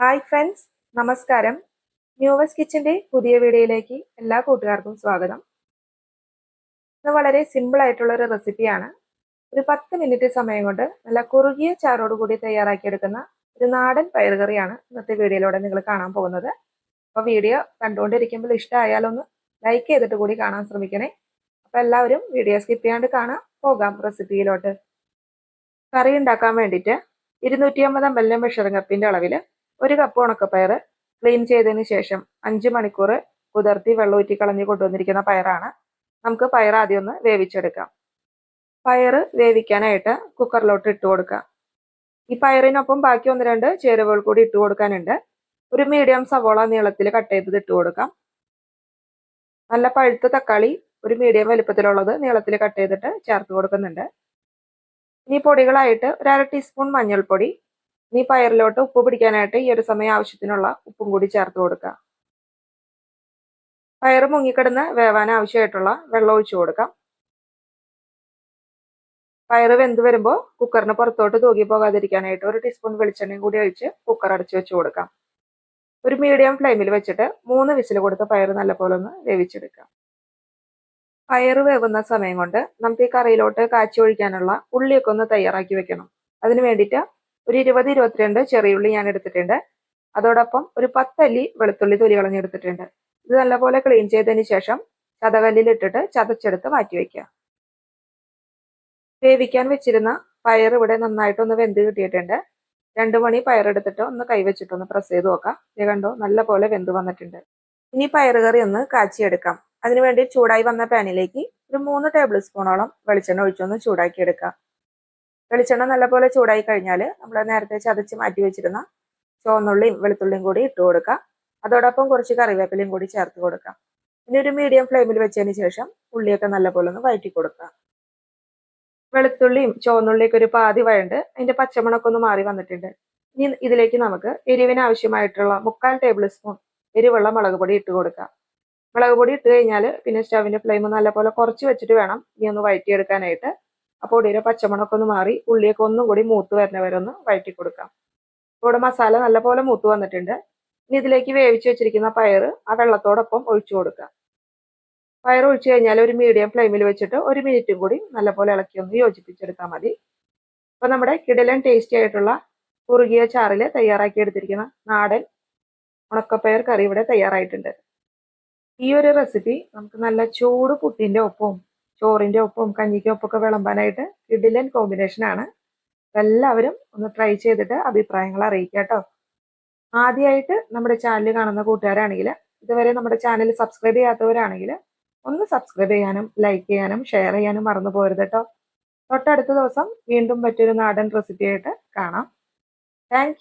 Hi friends നമസ്കാരം. ന്യൂവസ് കിച്ചന്റെ പുതിയ വീഡിയോയിലേക്ക് എല്ലാ കൂട്ടുകാർക്കും സ്വാഗതം. ഇത് വളരെ സിമ്പിൾ ആയിട്ടുള്ള ഒരു റെസിപ്പിയാണ് ഒരു പത്ത് മിനിറ്റ് സമയം കൊണ്ട് നല്ല കുറുകിയ ചാറോട് കൂടി തയ്യാറാക്കിയെടുക്കുന്ന ഒരു നാടൻ പയറുകറിയാണ് ഇന്നത്തെ വീഡിയോയിലൂടെ നിങ്ങൾ കാണാൻ പോകുന്നത്. അപ്പോൾ വീഡിയോ കണ്ടുകൊണ്ടിരിക്കുമ്പോൾ ഇഷ്ടമായാലൊന്ന് ലൈക്ക് ചെയ്തിട്ട് കൂടി കാണാൻ ശ്രമിക്കണേ. അപ്പോൾ എല്ലാവരും വീഡിയോ സ്കിപ്പ് ചെയ്യാണ്ട് കാണാം. പോകാം റെസിപ്പിയിലോട്ട് കറി ഉണ്ടാക്കാൻ വേണ്ടിയിട്ട് ഇരുന്നൂറ്റി അമ്പത് എം എൽ മെഷറിംഗ് കപ്പിന്റെ അളവിൽ ഒരു കപ്പ് ഉണക്കപ്പയർ ക്ലീൻ ചെയ്തതിന് ശേഷം അഞ്ച് മണിക്കൂർ കുതിർത്തി വെള്ളമൂറ്റി കളഞ്ഞ് കൊണ്ടുവന്നിരിക്കുന്ന പയറാണ്. നമുക്ക് പയർ ആദ്യം ഒന്ന് വേവിച്ചെടുക്കാം. പയർ വേവിക്കാനായിട്ട് കുക്കറിലോട്ട് ഇട്ട് കൊടുക്കാം ഈ പയറിനൊപ്പം ബാക്കി ഒന്ന് രണ്ട് ചേരുവകൾ കൂടി ഇട്ട് കൊടുക്കാനുണ്ട്. ഒരു മീഡിയം സവോള നീളത്തിൽ കട്ട് ചെയ്തത് ഇട്ട് കൊടുക്കാം. നല്ല പഴുത്ത തക്കാളി ഒരു മീഡിയം വലുപ്പത്തിലുള്ളത് നീളത്തിൽ കട്ട് ചെയ്തിട്ട് ചേർത്ത് കൊടുക്കുന്നുണ്ട്. ഇനി പൊടികളായിട്ട് ഒരു അര ടീസ്പൂൺ മഞ്ഞൾപ്പൊടി ഇനി പയറിലോട്ട് ഉപ്പ് പിടിക്കാനായിട്ട് ഈ ഒരു സമയം ആവശ്യത്തിനുള്ള ഉപ്പും കൂടി ചേർത്ത് കൊടുക്കുക പയർ മുങ്ങിക്കിടന്ന് വേവാൻ ആവശ്യമായിട്ടുള്ള വെള്ളം ഒഴിച്ചു കൊടുക്കാം. പയർ വെന്ത് വരുമ്പോൾ കുക്കറിന് പുറത്തോട്ട് തൂകി പോകാതിരിക്കാനായിട്ട് ഒരു ടീസ്പൂൺ വെളിച്ചെണ്ണയും കൂടി ഒഴിച്ച് കുക്കർ അടച്ചു വെച്ച് കൊടുക്കാം. ഒരു മീഡിയം ഫ്ലെയിമിൽ വെച്ചിട്ട് മൂന്ന് വിസിൽ കൊടുത്ത് പയർ നല്ലപോലെ ഒന്ന് വേവിച്ചെടുക്കാം. പയർ വേവുന്ന സമയം കൊണ്ട് നമുക്ക് ഈ കറിയിലോട്ട് കാച്ചി ഒഴിക്കാനുള്ള ഉള്ളിയൊക്കെ ഒന്ന് തയ്യാറാക്കി വെക്കണം. അതിന് വേണ്ടിയിട്ട് ഒരു ഇരുപത് ഇരുപത്തിരണ്ട് ചെറിയുള്ളി ഞാൻ എടുത്തിട്ടുണ്ട്. അതോടൊപ്പം ഒരു പത്തല്ലി വെളുത്തുള്ളി തൊലി കളഞ്ഞെടുത്തിട്ടുണ്ട് ഇത് നല്ലപോലെ ക്ലീൻ ചെയ്തതിന് ശേഷം ചതകല്ലിൽ ഇട്ടിട്ട് ചതച്ചെടുത്ത് മാറ്റി വയ്ക്കുക വേവിക്കാൻ വെച്ചിരുന്ന പയർ ഇവിടെ നന്നായിട്ടൊന്ന് വെന്ത് കിട്ടിയിട്ടുണ്ട്. രണ്ടു മണി പയറെടുത്തിട്ട് ഒന്ന് കൈവച്ചിട്ടൊന്ന് പ്രസ് ചെയ്ത് നോക്കാം. ഇത് കണ്ടോ നല്ലപോലെ വെന്ത് വന്നിട്ടുണ്ട്. ഇനി പയറുകറി ഒന്ന് കാച്ചിയെടുക്കാം. അതിനുവേണ്ടി ചൂടായി വന്ന പാനിലേക്ക് ഒരു മൂന്ന് ടേബിൾ സ്പൂണോളം വെളിച്ചെണ്ണ ഒഴിച്ചൊന്ന് ചൂടാക്കി എടുക്കാം വെളിച്ചെണ്ണ നല്ലപോലെ ചൂടായി കഴിഞ്ഞാൽ നമ്മൾ നേരത്തെ ചതച്ച് മാറ്റി വെച്ചിരുന്ന ചുവന്നുള്ളിയും വെളുത്തുള്ളിയും കൂടി ഇട്ട് കൊടുക്കാം. അതോടൊപ്പം കുറച്ച് കറിവേപ്പിലയും കൂടി ചേർത്ത് കൊടുക്കാം. ഇനി ഒരു മീഡിയം ഫ്ലെയിമിൽ വെച്ചതിന് ശേഷം ഉള്ളിയൊക്കെ നല്ലപോലെ ഒന്ന് വഴറ്റി കൊടുക്കാം. വെളുത്തുള്ളിയും ചുവന്നുള്ളിയൊക്കെ ഒരു പാതി വഴണ്ട് അതിന്റെ പച്ചമണൊക്കെ ഒന്ന് മാറി വന്നിട്ടുണ്ട്. ഇനി ഇതിലേക്ക് നമുക്ക് എരിവിന് ആവശ്യമായിട്ടുള്ള മുക്കാൽ ടേബിൾ സ്പൂൺ എരിവുള്ള മുളക് പൊടി ഇട്ട് കൊടുക്കാം. മുളക് പൊടി ഇട്ട് കഴിഞ്ഞാൽ പിന്നെ സ്റ്റവിന്റെ ഫ്ലെയിം നല്ലപോലെ കുറച്ച് വെച്ചിട്ട് വേണം ഇനി ഒന്ന് വഴറ്റിയെടുക്കാനായിട്ട് ആ പൊടിയുടെ പച്ചമുളക് ഒന്ന് മാറി ഉള്ളിയൊക്കെ ഒന്നും കൂടി മൂത്ത് വരുന്ന വരെ ഒന്ന് വഴറ്റി കൊടുക്കാം. ഇവിടെ മസാല നല്ലപോലെ മൂത്ത് വന്നിട്ടുണ്ട്. ഇനി ഇതിലേക്ക് വേവിച്ച് വെച്ചിരിക്കുന്ന പയർ ആ വെള്ളത്തോടൊപ്പം ഒഴിച്ചു കൊടുക്കാം. പയർ ഒഴിച്ചു കഴിഞ്ഞാൽ ഒരു മീഡിയം ഫ്ലെയിമിൽ വെച്ചിട്ട് ഒരു മിനിറ്റും കൂടി നല്ലപോലെ ഇളക്കി ഒന്ന് യോജിപ്പിച്ചെടുത്താൽ മതി. അപ്പൊ നമ്മുടെ കിടലൻ ടേസ്റ്റി ആയിട്ടുള്ള കുറുകിയ ചാറിൽ തയ്യാറാക്കി എടുത്തിരിക്കുന്ന നാടൻ ഉണക്കപ്പയർ കറി ഇവിടെ തയ്യാറായിട്ടുണ്ട്. ഈ ഒരു റെസിപ്പി നമുക്ക് നല്ല ചൂട് പുട്ടിന്റെ ഒപ്പവും ചോറിന്റെ ഒപ്പവും കഞ്ഞിക്കും ഒപ്പമൊക്കെ വിളമ്പാനായിട്ട് ഇഡിലൻ കോമ്പിനേഷൻ ആണ്. എല്ലാവരും ഒന്ന് ട്രൈ ചെയ്തിട്ട് അഭിപ്രായങ്ങൾ അറിയിക്കുക കേട്ടോ ആദ്യമായിട്ട് നമ്മുടെ ചാനൽ കാണുന്ന കൂട്ടുകാരാണെങ്കിൽ ഇതുവരെ നമ്മുടെ ചാനൽ സബ്സ്ക്രൈബ് ചെയ്യാത്തവരാണെങ്കിൽ ഒന്ന് സബ്സ്ക്രൈബ് ചെയ്യാനും ലൈക്ക് ചെയ്യാനും ഷെയർ ചെയ്യാനും മറന്നു പോരുത് കേട്ടോ തൊട്ടടുത്ത ദിവസം വീണ്ടും മറ്റൊരു നാടൻ റെസിപ്പിയായിട്ട് കാണാം. താങ്ക്